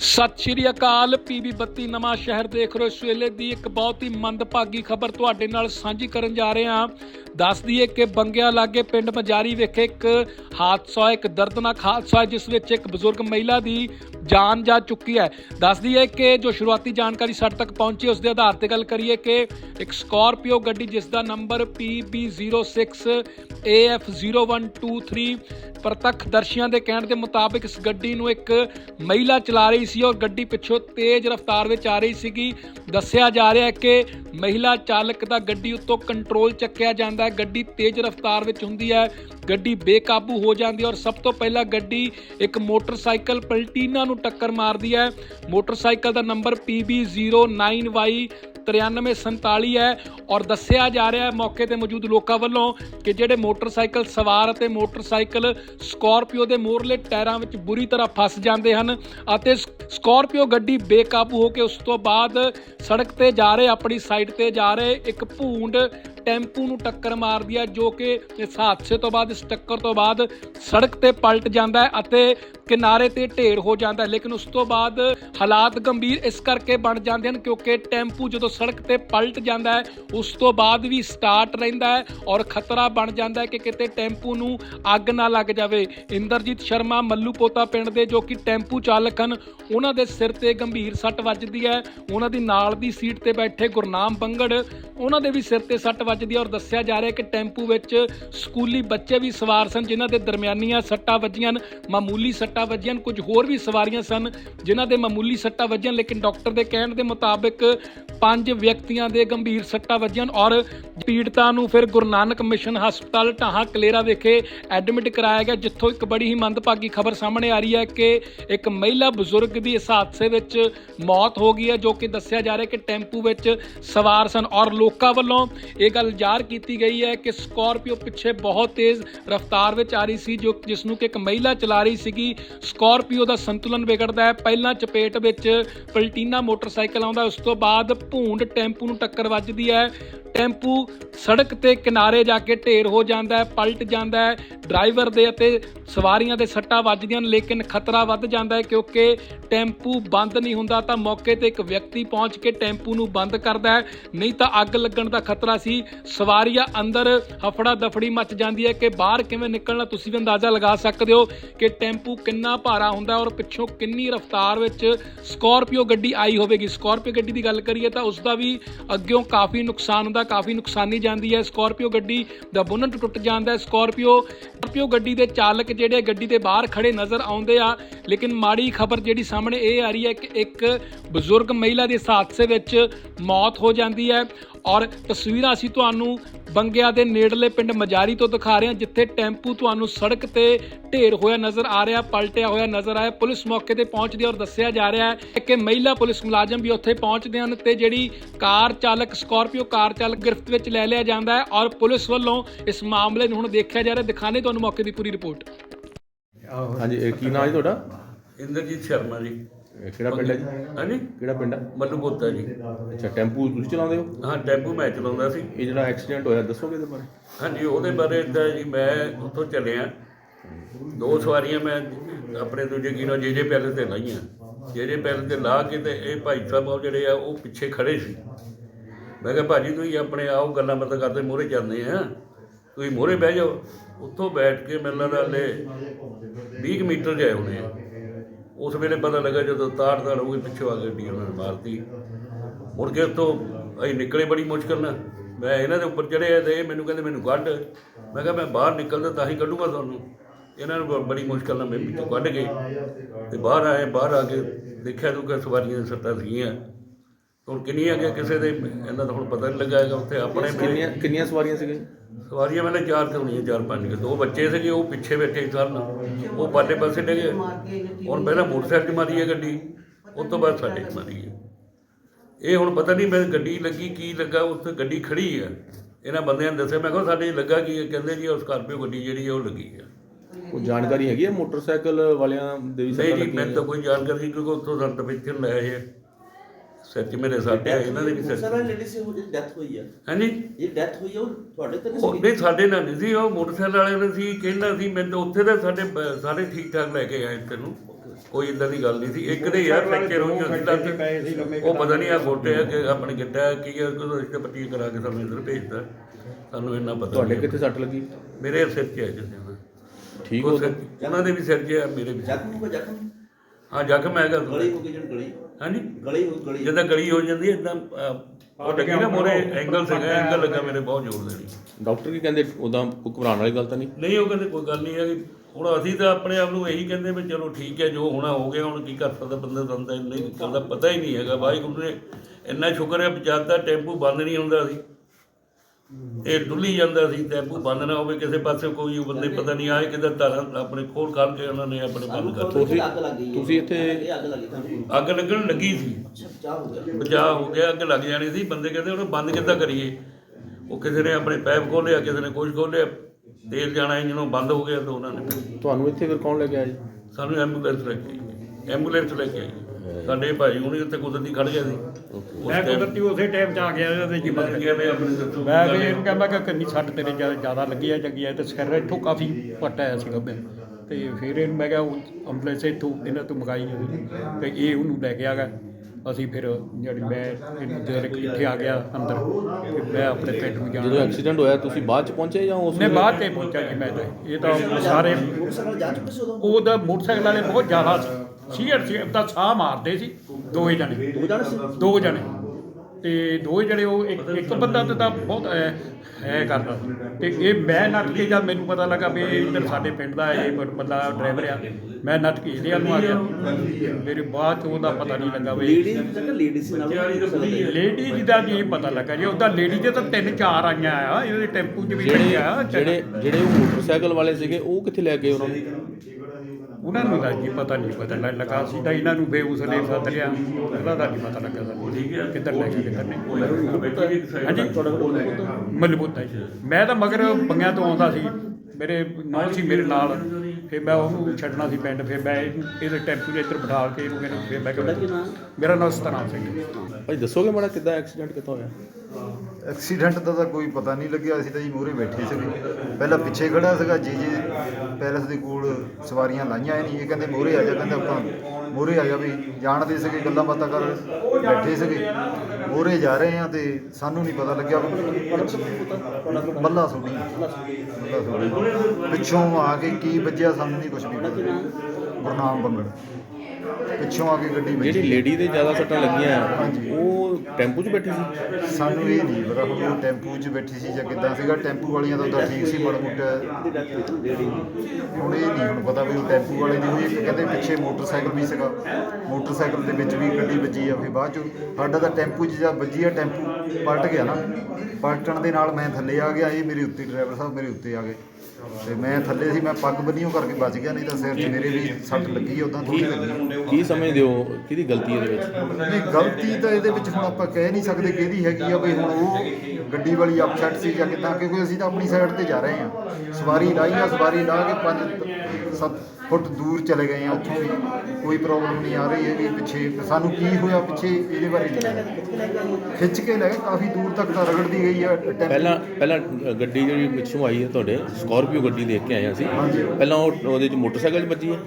ਸਤਿ ਸ਼੍ਰੀ ਅਕਾਲ ਪੀਬੀ 32 ਨਵਾਂ ਸ਼ਹਿਰ ਦੇਖ ਰਹੇ ਇਸ ਵੇਲੇ ਦੀ ਇੱਕ ਬਹੁਤ ਹੀ ਮੰਦਭਾਗੀ ਖਬਰ ਤੁਹਾਡੇ ਨਾਲ ਸਾਂਝੀ ਕਰਨ ਜਾ ਰਹੇ ਹਾਂ। ਦੱਸ ਦਈਏ ਕਿ ਬੰਗਿਆ ਲਾਗੇ ਪਿੰਡ ਮਜਾਰੀ ਵਿਖੇ ਇੱਕ ਹਾਦਸਾ ਹੋਇਆ, ਇੱਕ ਦਰਦਨਾਕ ਹਾਦਸਾ ਹੋਇਆ, ਜਿਸ ਵਿੱਚ ਇੱਕ ਬਜ਼ੁਰਗ ਮਹਿਲਾ ਦੀ ਜਾਨ ਜਾ ਚੁੱਕੀ ਹੈ। ਦੱਸ ਦਈਏ ਕਿ ਜੋ ਸ਼ੁਰੂਆਤੀ ਜਾਣਕਾਰੀ ਸਾਡੇ ਤੱਕ ਪਹੁੰਚੀ ਉਸ ਦੇ ਆਧਾਰ ਤੇ ਗੱਲ ਕਰੀਏ ਕਿ ਇੱਕ ਸਕਾਰਪੀਓ ਗੱਡੀ ਜਿਸ ਦਾ ਨੰਬਰ PB06 AF0123 ਪ੍ਰਤੱਖ ਦਰਸ਼ੀਆਂ ਦੇ ਕਹਿਣ ਦੇ ਮੁਤਾਬਕ ਇਸ ਗੱਡੀ ਨੂੰ ਇੱਕ ਮਹਿਲਾ ਚਲਾ ਰਹੀ ਸੀ ਔਰ ਗੱਡੀ ਪਿੱਛੋਂ ਤੇਜ਼ ਰਫ਼ਤਾਰ ਵਿੱਚ ਆ ਰਹੀ ਸੀਗੀ। ਦੱਸਿਆ ਜਾ ਰਿਹਾ ਹੈ ਕਿ ਮਹਿਲਾ ਚਾਲਕ ਦਾ ਗੱਡੀ ਉੱਤੋਂ ਕੰਟਰੋਲ ਚੱਕਿਆ ਜਾਂਦਾ ਹੈ। ਗੱਡੀ ਤੇਜ਼ ਰਫ਼ਤਾਰ ਵਿੱਚ ਹੁੰਦੀ ਹੈ। ਗੱਡੀ ਬੇਕਾਬੂ ਹੋ ਜਾਂਦੀ ਹੈ ਔਰ ਸਭ ਤੋਂ ਪਹਿਲਾਂ ਗੱਡੀ ਇੱਕ ਮੋਟਰਸਾਈਕਲ ਪਲਟੀਨਾ ਨੂੰ ਟੱਕਰ ਮਾਰਦੀ ਹੈ। ਮੋਟਰਸਾਈਕਲ ਦਾ ਨੰਬਰ PB09Y 9347 ਹੈ ਔਰ ਦੱਸਿਆ ਜਾ ਰਿਹਾ ਹੈ ਮੌਕੇ ਤੇ ਮੌਜੂਦ ਲੋਕਾਂ ਵੱਲੋਂ ਕਿ ਜਿਹੜੇ ਮੋਟਰਸਾਈਕਲ ਸਵਾਰ ਅਤੇ ਮੋਟਰਸਾਈਕਲ ਸਕਾਰਪੀਓ ਦੇ ਮੋਰਲੇ ਟਾਇਰਾਂ ਵਿੱਚ ਬੁਰੀ ਤਰ੍ਹਾਂ ਫਸ ਜਾਂਦੇ ਹਨ ਅਤੇ ਸ- ਸਕਾਰਪੀਓ ਗੱਡੀ ਬੇਕਾਬੂ ਹੋ ਕੇ ਉਸ ਤੋਂ ਬਾਅਦ ਸੜਕ ਤੇ ਜਾ ਰਹੇ, ਆਪਣੀ ਸਾਈਡ ਤੇ ਜਾ ਰਹੇ ਇੱਕ ਭੂੰਡ ਟੈਂਪੂ ਨੂੰ ਟੱਕਰ ਮਾਰਦੀ ਹੈ ਜੋ ਕਿ ਇਸ ਹਾਦਸੇ ਤੋਂ ਬਾਅਦ, ਇਸ ਟੱਕਰ ਤੋਂ ਬਾਅਦ ਸੜਕ ਤੇ ਪਲਟ ਜਾਂਦਾ ਹੈ ਅਤੇ ਕਿਨਾਰੇ ਤੇ ਢੇਰ ਹੋ ਜਾਂਦਾ ਹੈ। ਲੇਕਿਨ ਉਸ ਤੋਂ ਬਾਅਦ ਹਾਲਾਤ ਗੰਭੀਰ ਇਸ ਕਰਕੇ ਬਣ ਜਾਂਦੇ ਹਨ ਕਿਉਂਕਿ ਟੈਂਪੂ ਜਦੋਂ ਸੜਕ ਤੇ ਪਲਟ ਜਾਂਦਾ ਹੈ, ਉਸ ਤੋਂ ਬਾਅਦ ਵੀ ਸਟਾਰਟ ਰਹਿੰਦਾ ਹੈ ਔਰ ਖਤਰਾ ਬਣ ਜਾਂਦਾ ਹੈ ਕਿ ਕਿਤੇ ਟੈਂਪੂ ਨੂੰ ਅੱਗ ਨਾ ਲੱਗ ਜਾਵੇ। ਇੰਦਰਜੀਤ ਸ਼ਰਮਾ ਮੱਲੂਪੋਤਾ ਪਿੰਡ ਦੇ ਜੋ ਕਿ ਟੈਂਪੂ ਚਾਲਕ ਹਨ, ਉਹਨਾਂ ਦੇ ਸਿਰ ਤੇ ਗੰਭੀਰ ਸੱਟ ਵੱਜਦੀ ਹੈ। ਉਹਨਾਂ ਦੀ ਨਾਲ ਦੀ ਸੀਟ ਤੇ ਬੈਠੇ ਗੁਰਨਾਮ ਬੰਗੜ, ਉਹਨਾਂ ਦੇ ਵੀ ਸਿਰ ਤੇ ਸੱਟ ਵੱਜਦੀ ਹੈ ਔਰ ਦੱਸਿਆ ਜਾ ਰਿਹਾ ਕਿ ਟੈਂਪੂ ਵਿੱਚ ਸਕੂਲੀ ਬੱਚੇ ਵੀ ਸਵਾਰ ਸਨ, ਜਿਨ੍ਹਾਂ ਦੇ ਦਰਮਿਆਨੀਆਂ ਸੱਟਾਂ ਵੱਜੀਆਂ ਹਨ, ਮਾਮੂਲੀ ਸੱਟਾਂ ਵੱਜੀਆਂ ਕੁਝ ਹੋਰ ਵੀ ਸਵਾਰੀਆਂ ਸਨ, ਜਿਨ੍ਹਾਂ ਦੇ ਮਾਮੂਲੀ ਸੱਟਾਂ ਵੱਜੀਆਂ ਲੇਕਿਨ ਡਾਕਟਰ ਦੇ ਕਹਿਣ ਦੇ ਮੁਤਾਬਕ ਪੰਜ ਵਿਅਕਤੀਆਂ ਦੇ ਗੰਭੀਰ ਸੱਟਾਂ ਵੱਜੀਆਂ ਔਰ ਪੀੜਤਾਂ ਨੂੰ ਫਿਰ ਗੁਰੂ ਨਾਨਕ ਮਿਸ਼ਨ ਹਸਪਤਾਲ ਢਾਹਾਂ ਕਲੇਰਾ ਵਿਖੇ ਐਡਮਿਟ ਕਰਾਇਆ ਗਿਆ, ਜਿੱਥੋਂ ਇੱਕ ਬੜੀ ਹੀ ਮੰਦਭਾਗੀ ਖਬਰ ਸਾਹਮਣੇ ਆ ਰਹੀ ਹੈ ਕਿ ਇੱਕ ਮਹਿਲਾ ਬਜ਼ੁਰਗ ਦੀ ਇਸ ਹਾਦਸੇ ਵਿੱਚ ਮੌਤ ਹੋ ਗਈ ਹੈ, ਜੋ ਕਿ ਦੱਸਿਆ ਜਾ ਰਿਹਾ ਕਿ ਟੈਂਪੂ ਵਿੱਚ ਸਵਾਰ ਸਨ ਔਰ ਲੋਕਾਂ ਵੱਲੋਂ ਇਹ ਗੱਲ ਕੀਤੀ ਗਈ ਹੈ ਕਿ ਸਕਾਰਪੀਓ ਪਿੱਛੇ ਬਹੁਤ ਤੇਜ਼ ਰਫ਼ਤਾਰ ਵਿੱਚ ਆ ਰਹੀ ਸੀ, ਜੋ ਜਿਸ ਨੂੰ ਕਿ ਇੱਕ ਮਹਿਲਾ ਚਲਾ ਰਹੀ ਸੀਗੀ। ਸਕਾਰਪੀਓ ਦਾ ਸੰਤੁਲਨ ਵਿਗੜਦਾ ਹੈ। ਪਹਿਲਾਂ ਚਪੇਟ ਵਿੱਚ ਪਲਟੀਨਾ ਮੋਟਰਸਾਈਕਲ ਆਉਂਦਾ ਉਸ ਤੋਂ ਬਾਅਦ ਭੂੰਡ ਟੈਂਪੂ ਨੂੰ ਟੱਕਰ ਵੱਜਦੀ ਹੈ। ਟੈਂਪੂ ਸੜਕ ਤੇ ਕਿਨਾਰੇ ਜਾ ਕੇ ਢੇਰ ਹੋ ਜਾਂਦਾ ਹੈ, ਪਲਟ ਜਾਂਦਾ ਹੈ, ਡਰਾਈਵਰ ਦੇ ਅਤੇ ਸਵਾਰੀਆਂ ਦੇ ਸੱਟਾਂ ਵੱਜਦੀਆਂ ਨੇ, ਲੇਕਿਨ ਖਤਰਾ ਵੱਧ ਜਾਂਦਾ ਹੈ ਕਿਉਂਕਿ ਟੈਂਪੂ ਬੰਦ ਨਹੀਂ ਹੁੰਦਾ ਤਾਂ ਮੌਕੇ ਤੇ ਇੱਕ ਵਿਅਕਤੀ ਪਹੁੰਚ ਕੇ ਟੈਂਪੂ ਨੂੰ ਬੰਦ ਕਰਦਾ ਹੈ। ਨਹੀਂ ਤਾਂ ਅੱਗ ਲੱਗਣ ਦਾ ਖਤਰਾ ਸੀ। ਸਵਾਰੀਆਂ ਅੰਦਰ ਹਫੜਾ ਦਫੜੀ ਮਚ ਜਾਂਦੀ ਹੈ ਕਿ ਬਾਹਰ ਕਿਵੇਂ ਨਿਕਲਣਾ ਤੁਸੀਂ ਵੀ ਅੰਦਾਜ਼ਾ ਲਗਾ ਸਕਦੇ ਹੋ ਕਿ ਟੈਂਪੂ ਕਿੰਨਾ ਭਾਰਾ ਹੁੰਦਾ ਔਰ ਪਿੱਛੋਂ ਕਿੰਨੀ ਰਫ਼ਤਾਰ ਵਿੱਚ ਸਕਾਰਪੀਓ ਗੱਡੀ ਆਈ ਹੋਵੇਗੀ। ਸਕਾਰਪੀਓ ਗੱਡੀ ਦੀ ਗੱਲ ਕਰੀਏ ਤਾਂ ਉਸ ਦਾ ਵੀ ਅੱਗਿਓਂ ਕਾਫੀ ਨੁਕਸਾਨ ਹੁੰਦਾ ਕਾਫੀ ਨੁਕਸਾਨੀ ਜਾਂਦੀ ਹੈ। ਸਕਾਰਪੀਓ ਗੱਡੀ ਦਾ ਬੋਨਟ ਟੁੱਟ ਜਾਂਦਾ ਹੈ। ਸਕਾਰਪੀਓ ਸਕਾਰਪੀਓ ਗੱਡੀ ਦੇ ਚਾਲਕ ਜਿਹੜੇ ਗੱਡੀ ਦੇ ਬਾਹਰ ਖੜੇ ਨਜ਼ਰ ਆਉਂਦੇ ਆ। ਲੇਕਿਨ ਮਾੜੀ ਖਬਰ ਜਿਹੜੀ ਸਾਹਮਣੇ ਇਹ ਆ ਰਹੀ ਹੈ ਕਿ ਇੱਕ ਬਜ਼ੁਰਗ ਮਹਿਲਾ ਦੇ ਇਸ ਹਾਦਸੇ ਵਿੱਚ ਮੌਤ ਹੋ ਜਾਂਦੀ ਹੈ। ਔਰ ਤਸਵੀਰਾਂ ਅਸੀਂ ਤੁਹਾਨੂੰ ਬੰਗਿਆ ਦੇ ਨੇੜਲੇ ਪਿੰਡ ਮਜਾਰੀ ਤੋਂ ਦਿਖਾ ਰਹੇ ਹਾਂ ਜਿੱਥੇ ਟੈਂਪੂ ਤੁਹਾਨੂੰ ਸੜਕ ਤੇ ਢੇਰ ਹੋਇਆ ਨਜ਼ਰ ਆ ਰਿਹਾ ਪਲਟਿਆ ਹੋਇਆ ਨਜ਼ਰ ਆਇਆ। ਪੁਲਿਸ ਮੌਕੇ ਤੇ ਪਹੁੰਚਦੀ ਹੈ ਔਰ ਦੱਸਿਆ ਜਾ ਰਿਹਾ ਹੈ ਕਿ ਮਹਿਲਾ ਪੁਲਿਸ ਮੁਲਾਜ਼ਮ ਵੀ ਉੱਥੇ ਪਹੁੰਚਦੇ ਹਨ ਤੇ ਜਿਹੜੀ ਕਾਰ ਚਾਲਕ ਸਕਾਰਪੀਓ ਕਾਰ ਚਾਲਕ ਗ੍ਰਿਫਤ ਵਿੱਚ ਲੈ ਲਿਆ ਜਾਂਦਾ ਹੈ ਔਰ ਪੁਲਿਸ ਵੱਲੋਂ ਇਸ ਮਾਮਲੇ ਨੂੰ ਹੁਣ ਦੇਖਿਆ ਜਾ ਰਿਹਾ। ਦਿਖਾਣੇ ਤੁਹਾਨੂੰ ਮੌਕੇ ਦੀ ਪੂਰੀ ਰਿਪੋਰਟ। ਹਾਂਜੀ ਕੀ ਨਾਮ ਹੈ ਤੁਹਾਡਾ? ਇੰਦਰਜੀਤ ਸ਼ਰਮਾ ਜੀ। ਇਹ ਕਿਹੜਾ ਪਿੰਡ ਹੈ ਜੀ? ਹਾਂਜੀ? ਕਿਹੜਾ ਪਿੰਡ ਹੈ ਮੱਲੂ ਪੋਤਾ ਜੀ। ਅੱਛਾ ਟੈਂਪੂ ਤੁਸੀਂ ਚਲਾਉਂਦੇ ਹੋ? ਹਾਂ ਟੈਂਪੂ ਮੈਂ ਚਲਾਉਂਦਾ ਸੀ। ਇਹ ਜਿਹੜਾ ਐਕਸੀਡੈਂਟ ਹੋਇਆ ਦੱਸੋਗੇ ਇਹਦੇ ਬਾਰੇ? ਹਾਂਜੀ ਉਹਦੇ ਬਾਰੇ ਇਦਾਂ ਜੀ ਮੈਂ ਉੱਥੋਂ ਚੱਲਿਆ। ਦੋ ਸਵਾਰੀਆਂ ਮੈਂ ਆਪਣੇ ਦੂਜੇ ਕੀ ਨਾ ਜੇਜੇ ਪੈਲੇ ਤੇ ਲਾਈਆਂ। ਜੇਜੇ ਪੈਲੇ ਤੇ ਲਾ ਕੇ ਤੇ ਇਹ ਭਾਈ ਸਾਹਿਬ ਉਹ ਜਿਹੜੇ ਆ ਉਹ ਪਿੱਛੇ ਖੜੇ ਸੀ। ਮੈਂ ਕਿਹਾ ਭਾਜੀ ਤੁਸੀਂ ਆਪਣੇ ਆਓ ਗੱਲਾਂ ਬਾਤਾਂ ਕਰਦੇ ਮੋਹਰੇ ਜਾਂਦੇ ਆ। ਤੁਸੀਂ ਮੋਹਰੇ ਬਹਿ ਜਾਓ। ਉੱਥੋਂ ਬੈਠ ਕੇ ਮੈਨੂੰ ਹਲੇ 20 ਕੁ ਮੀਟਰ ਗਏ ਹੋਣੇ ਆ। ਉਸ ਵੇਲੇ ਪਤਾ ਲੱਗਾ ਜਦੋਂ ਤਾੜ ਤਾੜ ਹੋ ਗਈ, ਪਿੱਛੋਂ ਆ ਕੇ ਗੱਡੀ ਉਹਨਾਂ ਨੇ ਮਾਰਤੀ। ਮੁੜ ਕੇ ਉੱਥੋਂ ਅਸੀਂ ਨਿਕਲੇ ਬੜੀ ਮੁਸ਼ਕਲ ਨਾਲ। ਮੈਂ ਇਹਨਾਂ ਦੇ ਉੱਪਰ ਚੜਿਆ ਤੇ ਇਹ ਮੈਨੂੰ ਕਹਿੰਦੇ, ਮੈਨੂੰ ਕੱਢ। ਮੈਂ ਕਿਹਾ, ਮੈਂ ਬਾਹਰ ਨਿਕਲਦਾ ਤਾਂ ਹੀ ਕੱਢੂਗਾ ਤੁਹਾਨੂੰ। ਇਹਨਾਂ ਨੂੰ ਬੜੀ ਮੁਸ਼ਕਲ ਨਾਲ ਮੈਂ ਵਿੱਚੋਂ ਕੱਢ ਕੇ ਤੇ ਬਾਹਰ ਆਏ, ਬਾਹਰ ਆ ਕੇ ਦੇਖਿਆ, ਤੂੰ ਕਿ ਸਵਾਰੀਆਂ ਦੀਆਂ ਸੱਟਾਂ ਸੀਗੀਆਂ। ਹੁਣ ਕਿੰਨੀਆਂ ਕਿ ਕਿਸੇ ਦੇ ਇਹਨਾਂ ਦਾ ਹੁਣ ਪਤਾ ਨਹੀਂ ਲੱਗਾ ਹੈਗਾ ਉੱਥੇ ਆਪਣੇ ਕਿੰਨੀਆਂ ਕਿੰਨੀਆਂ ਸਵਾਰੀਆਂ ਸੀਗੀਆਂ? ਸਵਾਰੀਆਂ ਮੈਨੇ ਚਾਰ ਤੇ ਹੋਣੀਆਂ ਚਾਰ ਪੰਜ ਕੇ ਦੋ ਬੱਚੇ ਸੀਗੇ ਉਹ ਪਿੱਛੇ ਬੈਠੇ ਸਨ ਉਹ ਪਾਲੇ ਪਾਸੇ ਡਿੱਗੇ ਹੁਣ ਪਹਿਲਾਂ ਮੋਟਰਸਾਈਕਲ ਮਾਰੀ ਹੈ ਗੱਡੀ। ਉਸ ਤੋਂ ਬਾਅਦ ਸਾਡੇ ਮਾਰੀ ਹੈ। ਇਹ ਹੁਣ ਪਤਾ ਨਹੀਂ ਮੈਂ ਗੱਡੀ ਲੱਗੀ ਕੀ ਲੱਗਾ ਉੱਥੇ ਗੱਡੀ ਖੜੀ ਹੈ। ਇਹਨਾਂ ਬੰਦਿਆਂ ਨੇ ਦੱਸਿਆ ਮੈਂ ਕਿਹਾ ਸਾਡੇ ਲੱਗਾ ਕੀ ਹੈ? ਕਹਿੰਦੇ ਜੀ ਉਹ ਸਕਾਰਪੀਓ ਗੱਡੀ ਜਿਹੜੀ ਹੈ ਉਹ ਲੱਗੀ ਹੈ। ਕੋਈ ਜਾਣਕਾਰੀ ਹੈਗੀ ਹੈ ਮੋਟਰਸਾਈਕਲ ਵਾਲਿਆਂ ਦੇ ਵੀ ਨਹੀਂ ਜੀ ਮੈਨੂੰ ਤਾਂ ਕੋਈ ਜਾਣਕਾਰੀ ਕਿਉਂਕਿ ਉੱਥੋਂ ਵਿੱਚ ਲੈ ਆਏ ਸੱਚ ਮੇਰੇ ਸਾਡੇ ਇਹਨਾਂ ਦੇ ਵੀ ਸਾਰਾ ਸੱਚ। ਲੇਡੀ ਸੀ ਉਹ ਡੈਥ ਹੋਈ ਹੈ ਹਾਂਜੀ। ਇਹ ਡੈਥ ਹੋਈ ਉਹ ਤੁਹਾਡੇ ਤੇ ਨਹੀਂ ਸੀ ਨਹੀਂ ਸਾਡੇ ਨਾਲ ਨਹੀਂ ਸੀ ਉਹ ਮੋਟਰਸਾਈਕਲ ਵਾਲੇ ਨੇ ਸੀ ਕਹਿੰਦਾ ਸੀ ਮੈਨੂੰ ਉੱਥੇ ਤਾਂ ਸਾਡੇ ਸਾਰੇ ਠੀਕ ਠਾਕ ਲੈ ਕੇ ਆਏ ਤੈਨੂੰ ਕੋਈ ਇਦਾਂ ਦੀ ਗੱਲ ਨਹੀਂ ਸੀ। ਇੱਕ ਦੇ ਯਾਰ ਫ੍ਰੈਕਚਰ ਹੋਈ ਹੁੰਦੀ ਲੱਤ ਉਹ ਪਤਾ ਨਹੀਂ ਆ ਗੋਟੇ ਆ ਕਿ ਆਪਣੇ ਗਿੱਟਾ ਕੀ ਆ ਕੋਈ ਰਿਸ਼ਤੇ ਪੱਟੀ ਕਰਾ ਕੇ ਸਾਨੂੰ ਇੱਧਰ ਭੇਜਦਾ ਸਾਨੂੰ ਇੰਨਾ ਪਤਾ ਤੁਹਾਡੇ ਕਿੱਥੇ ਸੱਟ ਲੱਗੀ? ਮੇਰੇ ਸਿਰ 'ਚ ਜਿੰਦੇ ਦਾ ਠੀਕ ਹੋ ਸਿਰ- ਉਹਨਾਂ ਦੇ ਵੀ ਸਿਰ 'ਚ ਆ ਮੇਰੇ ਵੀ ਸਿਰ। ਜ਼ਖਮ ਕੋ ਜ਼ਖਮ? ਹਾਂ ਜ਼ਖਮ ਹੈਗਾ। ਗਲੀ ਹੋ ਗਈ ਜਣ ਗਲੀ? ਹਾਂਜੀ? ਗਲੀ ਹੋ ਗਲੀ। ਜਦੋਂ ਗਲੀ ਹੋ ਜਾਂਦੀ ਹੈ ਇਦਾਂ ਉਹ ਲੱਗੀ ਨਾ ਮੋਰੇ ਐਂਗਲ ਸੀਗਾ ਐਂਗਲ ਲੱਗਾ ਮੇਰੇ ਬਹੁਤ ਜ਼ੋਰ ਦੇ ਨਾਲ। ਡਾਕਟਰ ਕੀ ਕਹਿੰਦੇ ਉਦਾਂ ਕੋਈ ਘਬਰਾਉਣ ਵਾਲੀ ਗੱਲ ਤਾਂ ਨਹੀਂ? ਨਹੀਂ ਉਹ ਕਹਿੰਦੇ ਕੋਈ ਗੱਲ ਨਹੀਂ ਹੈ ਹੁਣ ਅਸੀਂ ਤਾਂ ਆਪਣੇ ਆਪ ਨੂੰ ਇਹੀ ਕਹਿੰਦੇ ਵੀ ਚਲੋ ਠੀਕ ਹੈ ਜੋ ਹੋਣਾ ਹੋ ਗਿਆ ਹੁਣ ਕੀ ਕਰ ਸਕਦਾ ਬੰਦੇ ਨੂੰ ਤਾਂ ਇੰਨੇ ਗੱਲ ਦਾ ਪਤਾ ਹੀ ਨਹੀਂ ਹੈਗਾ। ਵਾਹਿਗੁਰੂ ਨੇ ਇੰਨਾ ਸ਼ੁਕਰ ਹੈ ਬਚਾਤਾ ਟੈਂਪੂ ਬੰਦ ਨਹੀਂ ਹੁੰਦਾ ਸੀ। ਇਹ ਡੁੱਲੀ ਜਾਂਦਾ ਸੀ ਟੈਂਪੂ ਬੰਦ ਨਾ ਹੋਵੇ ਕਿਸੇ ਪਾਸੇ ਕੋਈ ਬੰਦੇ ਪਤਾ ਨਹੀਂ ਆਏ ਕਿਧਰ ਤਾਰਾਂ ਆਪਣੇ ਖੋਲ ਕੱਢ ਕੇ ਉਹਨਾਂ ਨੇ ਆਪਣੇ ਬੰਦ ਕਰ ਦਿੱਤੇ। ਤੁਸੀਂ ਅੱਗ ਲੱਗ ਗਈ। ਤੁਸੀਂ ਇੱਥੇ ਅੱਗ ਲੱਗੀ ਤੁਹਾਨੂੰ ਅੱਗ ਲੱਗਣ ਲੱਗੀ ਸੀ। ਬਚਾਅ ਹੋ ਗਿਆ। ਬਚਾਅ ਹੋ ਗਿਆ ਅੱਗ ਲੱਗ ਜਾਣੀ ਸੀ। ਬੰਦੇ ਕਹਿੰਦੇ ਉਹਨੂੰ ਬੰਦ ਕਿੱਦਾਂ ਕਰੀਏ? ਉਹ ਕਿਸੇ ਨੇ ਆਪਣੇ ਪੈਪ ਖੋਲ੍ਹਿਆ ਕਿਸੇ ਨੇ ਕੁਝ ਖੋਲ੍ਹਿਆ ਤੇਲ ਜਾਣਾ ਇੰਜਨੋਂ ਬੰਦ ਹੋ ਗਿਆ ਤਾਂ ਉਹਨਾਂ ਨੇ ਤੁਹਾਨੂੰ ਇੱਥੇ ਫਿਰ ਕੌਣ ਲੈ ਕੇ ਆਇਆ ਜੀ? ਸਾਨੂੰ ਐਂਬੂਲੈਂਸ ਲੈ ਕੇ ਆਈ। ਐਂਬੂਲੈਂਸ ਲੈ ਕੇ ਆਈ। ਸਾਡੇ ਭਾਈ ਹੁਣੀ ਉੱਤੇ ਕੁਦਰਤੀ ਖੜ ਗਿਆ ਸੀ। ਮੈਂ ਕੁਦਰਤੀ ਉਸੇ ਟਾਈਮ 'ਚ ਆ ਗਿਆ ਇਹਦੇ ਜੀ ਮਤਲਬ ਕਿ ਮੈਂ ਆਪਣੇ ਦੱਸੋ ਮੈਂ ਵੀ ਇਹਨੂੰ ਕਹਿੰਦਾ ਕਿ ਕੰਨੀ ਸੱਟ ਤੇਰੇ ਜ਼ਿਆਦਾ ਜ਼ਿਆਦਾ ਲੱਗੀ ਹੈ ਜੱਗੀ ਹੈ ਤੇ ਸਿਰ ਇੱਥੋਂ ਕਾਫੀ ਪੱਟ ਆਇਆ ਸੀ ਗੱਬੇ ਤੇ ਫਿਰ ਇਹਨੂੰ ਮੈਂ ਕਿਹਾ ਉਹ ਐਂਬੂਲੈਂਸ ਇੱਥੋਂ ਇਹਨਾਂ ਤੋਂ ਮੰਗਾਈ ਤੇ ਇਹ ਉਹਨੂੰ ਲੈ ਕੇ ਆ ਗਿਆ ਅਸੀਂ ਫਿਰ ਜਿਹੜੀ ਮੈਂ ਇਹਨੂੰ ਜਦੋਂ ਇੱਥੇ ਆ ਗਿਆ ਅੰਦਰ। ਤੇ ਮੈਂ ਆਪਣੇ ਪਿੰਡ ਨੂੰ ਜਦੋਂ ਜਾਣਾ ਐਕਸੀਡੈਂਟ ਹੋਇਆ ਤੁਸੀਂ ਬਾਅਦ ਚ ਪਹੁੰਚੇ ਜਾਂ ਉਸ ਨੇ? ਬਾਅਦ ਤੇ ਪਹੁੰਚਿਆ ਜੀ ਮੈਂ ਤਾਂ। ਇਹ ਤਾਂ ਸਾਰੇ ਉਹਦਾ ਮੋਟਰਸਾਈਕਲ ਵਾਲੇ ਬਹੁਤ ਜ਼ਿਆਦਾ ਸੀ। ਸੀਅਰ ਸੀ ਤਾਂ ਸਾਹ ਮਾਰਦੇ ਸੀ ਦੋਏ ਜਣੇ। ਦੋ ਜਾਣੇ ਸੀ? ਦੋ ਜਣੇ। ਤੇ ਦੋ ਜਣੇ ਉਹ ਇੱਕ ਇੱਕ ਬੰਦਾ ਤੇ ਤਾਂ ਬਹੁਤ ਐ ਹੈ ਕਰਦਾ ਸੀ। ਤੇ ਇਹ ਮੈਂ ਨੱਠ ਕੇ ਜਦ ਮੈਨੂੰ ਪਤਾ ਲੱਗਾ ਵੀ ਇਹ ਇੱਧਰ ਸਾਡੇ ਪਿੰਡ ਦਾ ਇਹ ਬ- ਬੰਦਾ ਡਰਾਈਵਰ ਆ ਮੈਂ ਨੱਠ ਕੇ ਇਹਦੇ ਵੱਲ ਨੂੰ ਆ ਗਿਆ। ਮੇਰੇ ਬਾਅਦ ਚ ਉਹਦਾ ਪਤਾ ਨਹੀਂ ਲੱਗਾ ਵੀ ਲੇਡੀ ਜਗ੍ਹਾ ਲੇਡੀ ਸੀ ਨਾਲ ਲੇਡੀ ਜੀ ਦਾ ਨਹੀਂ ਪਤਾ ਲੱਗਾ ਜੀ ਉਹਦਾ ਲੇਡੀ ਦੇ ਤਾਂ ਤਿੰਨ ਚਾਰ ਆਈਆਂ ਆ ਇਹਦੇ ਟੈਂਪੂ 'ਚ ਵੀ ਜਿਹੜੇ ਆ। ਜਿਹੜੇ ਜਿਹੜੇ ਉਹ ਮੋਟਰਸਾਈਕਲ ਵਾਲੇ ਸੀਗੇ ਉਹ ਕਿੱਥੇ ਲੈ ਗਏ ਉਹਨਾਂ ਨੂੰ? ਉਹਨਾਂ ਨੂੰ ਤਾਂ ਜੀ ਪਤਾ ਨਹੀਂ ਪਤਾ ਲੱਗ- ਲੱਗਾ ਸੀ ਤਾਂ ਇਹਨਾਂ ਨੂੰ ਬੇਉਸ ਨੇ ਸੱਦ ਲਿਆ। ਉਹਦਾ ਤਾਂ ਨਹੀਂ ਪਤਾ ਲੱਗਾ ਸਾਨੂੰ ਕਿੱਧਰ ਲੈ ਕੇ ਕਿੱਧਰ ਨਹੀਂ। ਹਾਂਜੀ? ਮਜ਼ਬੂਤ ਹੈ ਮੈਂ ਤਾਂ ਮਗਰ ਬੰਗਿਆਂ ਤੋਂ ਆਉਂਦਾ ਸੀ। ਮੇਰੇ ਨੌਂ ਸੀ ਮੇਰੇ ਨਾਲ। ਫਿਰ ਮੈਂ ਉਹਨੂੰ ਛੱਡਣਾ ਸੀ ਪਿੰਡ। ਫਿਰ ਮੈਂ ਇਹਦੇ ਟੈਂਪੂ 'ਚ ਇੱਧਰ ਬਿਠਾ ਕੇ ਇਹਨੂੰ ਫਿਰ ਮੈਂ ਕਿਹਾ ਮੇਰਾ ਨਾਮ ਸਤਨਾਮ ਸਿੰਘ ਭਾਈ ਦੱਸੋਗੇ ਮਾੜਾ ਕਿੱਦਾਂ ਐਕਸੀਡੈਂਟ ਕਿੱਥੋਂ ਹੋਇਆ? ਐਕਸੀਡੈਂਟ ਦਾ ਤਾਂ ਕੋਈ ਪਤਾ ਨਹੀਂ ਲੱਗਿਆ, ਅਸੀਂ ਤਾਂ ਜੀ ਮੂਹਰੇ ਬੈਠੇ ਸੀਗੇ। ਪਹਿਲਾਂ ਪਿੱਛੇ ਖੜਾ ਸੀਗਾ, ਜੀ ਜੀ ਪੈਲਸ ਦੇ ਕੋਲ ਸਵਾਰੀਆਂ ਲਾਈਆਂ ਨਹੀਂ, ਇਹ ਕਹਿੰਦੇ ਮੂਹਰੇ ਆ ਜਾ, ਕਹਿੰਦੇ ਆਪਾਂ ਮੂਹਰੇ ਆ ਜਾ ਵੀ ਜਾਣਦੇ ਸੀਗੇ, ਗੱਲਾਂ ਬਾਤਾਂ ਕਰ ਬੈਠੇ ਸੀਗੇ। ਮੂਹਰੇ ਜਾ ਰਹੇ ਆ ਤੇ ਸਾਨੂੰ ਨਹੀਂ ਪਤਾ ਲੱਗਿਆ ਮੱਲਾ ਸੁਣੀ ਮੱਲਾ ਸੁਣੀ ਪਿੱਛੋਂ ਆ ਕੇ ਕੀ ਵੱਜਿਆ ਸਾਨੂੰ ਨਹੀਂ ਕੁਝ ਵੀ ਪਤਾ ਗੁਰਨਾਮ ਬੰਗੜ ਪਿੱਛੋਂ ਆ ਕੇ ਗੱਡੀ ਜਿਹੜੀ ਲੇਡੀ ਦੇ ਜ਼ਿਆਦਾ ਸੱਟਾਂ ਲੱਗੀਆਂ ਉਹ ਟੈਂਪੂ 'ਚ ਬੈਠੀ ਸੀ? ਸਾਨੂੰ ਇਹ ਨਹੀਂ ਪਤਾ ਹੁਣ ਉਹ ਟੈਂਪੂ 'ਚ ਬੈਠੀ ਸੀ ਜਾਂ ਕਿੱਦਾਂ ਸੀਗਾ। ਟੈਂਪੂ ਵਾਲੀਆਂ ਦਾ ਤਾਂ ਠੀਕ ਸੀ ਮਾੜਾ ਮੋਟਾ। ਹੁਣ ਇਹ ਨਹੀਂ ਹੁਣ ਪਤਾ ਵੀ ਉਹ ਟੈਂਪੂ ਵਾਲੇ ਦੀ ਹੋਈ ਇੱਕ ਕਹਿੰਦੇ ਪਿੱਛੇ ਮੋਟਰਸਾਈਕਲ ਵੀ ਸੀਗਾ। ਮੋਟਰਸਾਈਕਲ ਦੇ ਵਿੱਚ ਵੀ ਗੱਡੀ ਵੱਜੀ ਆ ਫਿਰ ਬਾਅਦ 'ਚ ਸਾਡਾ ਤਾਂ ਟੈਂਪੂ 'ਚ ਜਦ ਵੱਜੀ ਆ ਟੈਂਪੂ ਪਲਟ ਗਿਆ ਨਾ। ਪਲਟਣ ਦੇ ਨਾਲ ਮੈਂ ਥੱਲੇ ਆ ਗਿਆ ਇਹ ਮੇਰੇ ਉੱਤੇ ਡਰਾਈਵਰ ਸਾਹਿਬ ਮੇਰੇ ਉੱਤੇ ਆ ਗਏ। ਤੇ ਮੈਂ ਥੱਲੇ ਸੀ ਮੈਂ ਪੱਗ ਬੰਨੀਓ ਕਰਕੇ ਬਚ ਗਿਆ ਨਹੀਂ ਤਾਂ ਸਿਰ 'ਚ ਮੇਰੇ ਵੀ ਸੱਟ ਲੱਗੀ ਉਦਾਂ ਥੋੜੀ ਲੱਗੀ। ਕੀ ਸਮਝਦੇ ਹੋ ਕਿਹਦੀ ਗਲਤੀ ਇਹਦੇ ਵਿੱਚ? ਨਹੀਂ ਗਲਤੀ ਤਾਂ ਇਹਦੇ ਵਿੱਚ ਹੁਣ ਆਪਾਂ ਕਹਿ ਨਹੀਂ ਸਕਦੇ ਕਿਹਦੀ ਹੈਗੀ ਆ ਵੀ ਹੁਣ ਉਹ ਗੱਡੀ ਵਾਲੀ ਅਪਸੈਟ ਸੀ ਜਾਂ ਕਿੱਦਾਂ ਕਿਉਂਕਿ ਅਸੀਂ ਤਾਂ ਆਪਣੀ ਸਾਈਡ ਤੇ ਜਾ ਰਹੇ ਹਾਂ। ਸਵਾਰੀ ਲਾਈ ਆ ਸਵਾਰੀ ਲਾ ਕੇ 5 7 ਫੁੱਟ ਦੂਰ ਚਲੇ ਗਏ ਆ ਉੱਥੋਂ ਵੀ। ਕੋਈ ਪ੍ਰੋਬਲਮ ਨਹੀਂ ਆ ਰਹੀ ਹੈ ਵੀ ਪਿੱਛੇ ਸਾਨੂੰ ਕੀ ਹੋਇਆ ਪਿੱਛੇ ਇਹਦੇ ਬਾਰੇ ਖਿੱਚ ਕੇ ਲੈ ਗਏ ਕਾਫੀ ਦੂਰ ਤੱਕ ਤਾਂ ਰਗੜਦੀ ਗਈ ਆ ਪਹਿਲਾਂ ਪਹਿਲਾਂ ਗੱਡੀ ਜਿਹੜੀ ਪਿੱਛੋਂ ਆਈ ਹੈ ਤੁਹਾਡੇ ਸਕਾਰਪੀਓ ਗੱਡੀ ਦੇਖ ਕੇ ਆਏ ਹਾਂ ਅਸੀਂ। ਪਹਿਲਾਂ ਉਹ ਉਹਦੇ 'ਚ ਮੋਟਰਸਾਈਕਲ ਵੱਜੀ ਹੈ?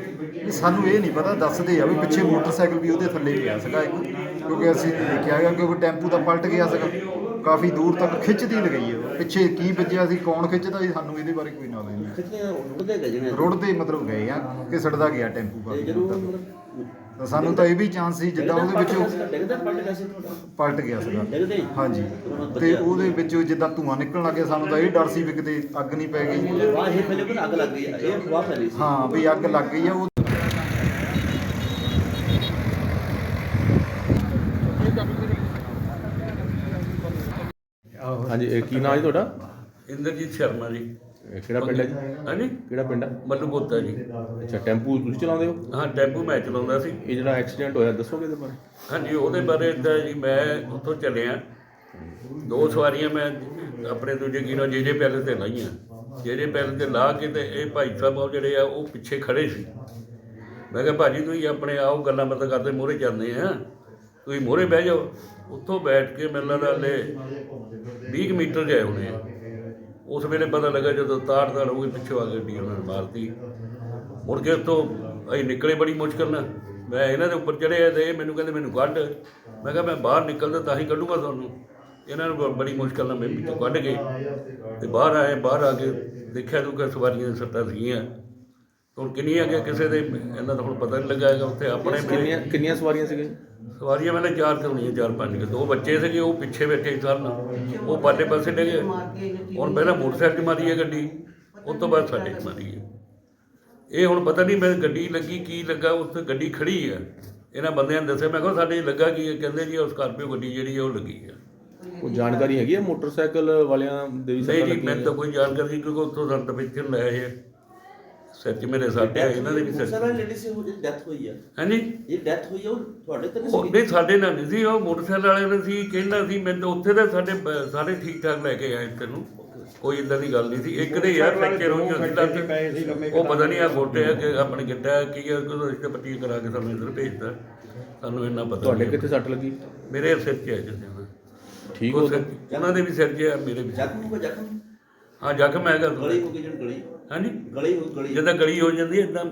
ਸਾਨੂੰ ਇਹ ਨਹੀਂ ਪਤਾ ਦੱਸਦੇ ਆ ਵੀ ਪਿੱਛੇ ਮੋਟਰਸਾਈਕਲ ਵੀ ਉਹਦੇ ਥੱਲੇ ਪਿਆ ਸੀਗਾ ਇੱਕ ਕਿਉਂਕਿ ਅਸੀਂ ਦੇਖਿਆ ਹੈਗਾ ਕਿਉਂਕਿ ਟੈਂਪੂ ਤਾਂ ਪਲਟ ਗਿਆ ਸੀਗਾ। ਕਾਫੀ ਦੂਰ ਤੱਕ ਖਿੱਚਦੀ ਲਗਈ ਹੈ ਉਹ। ਪਿੱਛੇ ਕੀ ਵੱਜਿਆ ਸੀ ਕੌਣ ਖਿੱਚਦਾ ਸੀ ਸਾਨੂੰ ਇਹਦੇ ਬਾਰੇ ਕੋਈ ਨੌਲੇਜ ਨਹੀਂ। ਕਿਤੇ ਉੱਡਦੇ ਗਏ ਜਿਹਨੇ। ਰੋਡ ਤੇ ਮਤਲਬ ਗਏ ਆ ਕਿ ਸੜਦਾ ਗਿਆ ਟੈਂਪੂ ਤੇ ਕਾਫੀ ਜਦੋਂ ਦੂਰ ਤੱਕ ਮਤਲਬ ਤਾਂ ਸਾਨੂੰ ਤਾਂ ਇਹ ਵੀ ਚਾਂਸ ਸੀ ਜਿੱਦਾਂ ਉਹਦੇ ਵਿੱਚੋਂ ਡਿੱਗਦਾ ਪਲਟ ਗਿਆ ਸੀ ਤੁਹਾਡਾ। ਪਲਟ ਗਿਆ ਸੀਗਾ। ਡਿੱਗਦੇ ਹੀ? ਹਾਂਜੀ। ਤੇ ਉਹਦੇ ਵਿੱਚੋਂ ਜਿੱਦਾਂ ਧੂਆਂ ਨਿਕਲਣ ਲੱਗਿਆ ਸਾਨੂੰ ਤਾਂ ਇਹ ਡਰ ਸੀ ਵੀ ਕਿਤੇ ਅੱਗ ਨਹੀਂ ਪੈ ਗਈ। ਵਾਹ ਇਹ ਪਹਿਲੇ ਕੋਲ ਅੱਗ ਲੱਗ ਗਈ ਆ ਇਹ ਵਾਹ ਫੈਲੀ ਸੀ। ਹਾਂ ਵੀ ਅੱਗ ਲੱਗ ਗਈ ਆ ਉਹ ਹਾਂਜੀ ਇਹ ਕੀ ਨਾਂ ਜੀ ਤੁਹਾਡਾ? ਇੰਦਰਜੀਤ ਸ਼ਰਮਾ ਜੀ। ਇਹ ਕਿਹੜਾ ਪਿੰਡ ਹੈ ਜੀ? ਹਾਂਜੀ। ਕਿਹੜਾ ਪਿੰਡ ਹੈ ਮੱਲੂ ਪੋਤਾ ਜੀ। ਅੱਛਾ ਟੈਂਪੂ ਤੁਸੀਂ ਚਲਾਉਂਦੇ ਹੋ? ਹਾਂ ਟੈਂਪੂ ਮੈਂ ਚਲਾਉਂਦਾ ਸੀ। ਇਹ ਜਿਹੜਾ ਐਕਸੀਡੈਂਟ ਹੋਇਆ ਦੱਸੋਗੇ ਇਹਦੇ ਬਾਰੇ? ਹਾਂਜੀ ਉਹਦੇ ਬਾਰੇ ਇਦਾਂ ਜੀ ਮੈਂ ਉੱਥੋਂ ਚੱਲਿਆ। ਦੋ ਸਵਾਰੀਆਂ ਮੈਂ ਆਪਣੇ ਦੂਜੇ ਕਿਨੋ ਜੇ ਜੇ ਪੈਲਸ ਤੇ ਲਾਈਆਂ। ਜੇ ਜੇ ਪੈਲਸ ਤੇ ਲਾ ਕੇ ਤੇ ਇਹ ਭਾਈ ਸਾਹਿਬ ਉਹ ਜਿਹੜੇ ਆ ਉਹ ਪਿੱਛੇ ਖੜੇ ਸੀ। ਮੈਂ ਕਿਹਾ ਭਾਜੀ ਤੁਸੀਂ ਆਪਣੇ ਆਓ ਗੱਲਾਂ ਬਾਤਾਂ ਕਰਦੇ ਮੂਹਰੇ ਜਾਂਦੇ ਆ। ਤੁਸੀਂ ਮੂਹਰੇ ਬਹਿ ਜਾਓ। ਉੱਥੋਂ ਬੈਠ ਕੇ ਮੈਨੂੰ ਲੱਗਦਾ ਹਲੇ 20 ਕੁ ਮੀਟਰ ਗਏ ਹੋਣੇ ਆ। ਉਸ ਵੇਲੇ ਪਤਾ ਲੱਗਾ ਜਦੋਂ ਤਾੜ ਤਾੜ ਹੋ ਗਈ, ਪਿੱਛੋਂ ਆ ਕੇ ਗੱਡੀ ਉਹਨਾਂ ਨੇ ਮਾਰਤੀ। ਮੁੜ ਕੇ ਉੱਥੋਂ ਅਸੀਂ ਨਿਕਲੇ ਬੜੀ ਮੁਸ਼ਕਲ ਨਾਲ। ਮੈਂ ਇਹਨਾਂ ਦੇ ਉੱਪਰ ਚੜ੍ਹਿਆ ਤੇ ਇਹ ਮੈਨੂੰ ਕਹਿੰਦੇ, ਮੈਨੂੰ ਕੱਢ। ਮੈਂ ਕਿਹਾ, ਮੈਂ ਬਾਹਰ ਨਿਕਲਦਾ ਤਾਂ ਹੀ ਕੱਢੂਗਾ ਤੁਹਾਨੂੰ। ਇਹਨਾਂ ਨੂੰ ਬ- ਬੜੀ ਮੁਸ਼ਕਲ ਨਾਲ ਮੇਰੇ ਵਿੱਚੋਂ ਕੱਢ ਕੇ ਤੇ ਬਾਹਰ ਆਏ, ਬਾਹਰ ਆ ਕੇ ਦੇਖਿਆ, ਤੂੰ ਕਿ ਸਵਾਰੀਆਂ ਦੀਆਂ ਸੱਟਾਂ ਸੀਗੀਆਂ। ਹੁਣ ਕਿੰਨੀਆਂ ਕਿ ਕਿਸੇ ਦੇ ਇਹਨਾਂ ਦਾ ਹੁਣ ਪਤਾ ਨਹੀਂ ਲੱਗਾ ਹੈਗਾ ਉੱਥੇ ਆਪਣੇ ਕਿੰਨੀਆਂ ਕਿੰਨੀਆਂ ਸਵਾਰੀਆਂ ਸੀਗੇ ਸਵਾਰੀਆਂ ਮੈਨੇ ਚਾਰ ਤੇ ਹੋਣੀਆਂ ਚਾਰ ਪੰਜ ਕੇ। ਦੋ ਬੱਚੇ ਸੀਗੇ ਉਹ ਪਿੱਛੇ ਬੈਠੇ ਸਨ ਉਹ ਪਾਲੇ ਪਾਸੇ ਡਿੱਗੇ ਹੁਣ ਪਹਿਲਾਂ ਮੋਟਰਸਾਈਕਲ ਮਾਰੀ ਹੈ ਗੱਡੀ ਉਸ ਤੋਂ ਬਾਅਦ ਸਾਡੇ ਮਾਰੀ ਹੈ। ਇਹ ਹੁਣ ਪਤਾ ਨਹੀਂ ਮੈਂ ਗੱਡੀ ਲੱਗੀ ਕੀ ਲੱਗਾ ਉੱਥੇ ਗੱਡੀ ਖੜੀ ਹੈ। ਇਹਨਾਂ ਬੰਦਿਆਂ ਨੇ ਦੱਸਿਆ ਮੈਂ ਕਿਹਾ ਸਾਡੇ ਲੱਗਾ ਕੀ ਹੈ ਕਹਿੰਦੇ ਜੀ ਉਹ ਸਕਾਰਪੀਓ ਗੱਡੀ ਜਿਹੜੀ ਹੈ ਉਹ ਲੱਗੀ ਹੈ। ਉਹ ਜਾਣਕਾਰੀ ਹੈਗੀ ਹੈ ਮੋਟਰਸਾਈਕਲ ਵਾਲਿਆਂ ਦੇ ਵੀ ਨਹੀਂ ਜੀ ਮੈਨੂੰ ਤਾਂ ਕੋਈ ਜਾਣਕਾਰੀ ਕਿਉਂਕਿ ਉੱਥੋਂ ਸੰਤ ਵਿੱਚ ਲੈ ਆਏ ਆ। ਸਿਰ 'ਚ ਮੇਰੇ ਹੈ ਇਹਨਾਂ ਦੇ ਵੀ ਸਿਰ 'ਚ ਸਾਰਾ ਲੇਡੀ ਸੀ ਉਹ ਡੈਥ ਹੋਈ ਹੈ ਹਾਂਜੀ? ਇਹ ਡੈਥ ਹੋਈ ਹੈ ਉਹ ਤੁਹਾਡੇ ਤੇ ਉਹ ਨਹੀਂ ਸਾਡੇ ਨਾਲ ਨਹੀਂ ਸੀ ਉਹ ਮੋਟਰਸਾਈਕਲ ਵਾਲੇ ਨੇ ਸੀ ਕਹਿੰਦਾ ਸੀ ਮੈਨੂੰ ਉੱਥੇ ਤਾਂ ਸਾਡੇ ਬ- ਸਾਰੇ ਠੀਕ ਠਾਕ ਲੈ ਕੇ ਆਏ ਤੈਨੂੰ ਕੋਈ ਇਦਾਂ ਦੀ ਗੱਲ ਨਹੀਂ ਸੀ। ਇੱਕ ਦੇ ਯਾਰ ਫ੍ਰੈਕਚਰ ਹੋਈ ਸੀ ਲੱਗ ਉਹ ਪਤਾ ਨਹੀਂ ਆ ਗੋਟੇ ਆ ਕਿ ਆਪਣੇ ਗਿੱਟਾ ਕੀ ਆ ਕੋਈ ਰਿਸ਼ਤੇ ਪੱਟੀ ਕਰਾ ਕੇ ਸਾਨੂੰ ਇੱਧਰ ਭੇਜਦਾ ਸਾਨੂੰ ਇੰਨਾ ਪਤਾ ਤੁਹਾਡੇ ਨਹੀਂ। ਕਿੱਥੇ ਸੱਟ ਲੱਗੀ? ਮੇਰੇ ਸਿਰ 'ਚ ਹੈ ਜਿੰਦੇ ਠੀਕ ਹੋ ਉਹ ਸਿਰ- ਉਹਨਾਂ ਦੇ ਵੀ ਸਿਰ 'ਚ ਹੈ ਮੇਰੇ ਵੀ ਜ਼ਖਮ ਹੋ ਜ਼ਖਮ? ਹਾਂ ਜ਼ਖਮ ਹੈਗਾ ਗਲੀ ਹੋ ਗਈ ਜਣ ਗਲੀ। ਹਾਂਜੀ? ਗਲੀ ਹੋ ਗਲੀ। ਜਿੱਦਾਂ ਗਲੀ ਹੋ ਜਾਂਦੀ ਹੈ ਇਦਾਂ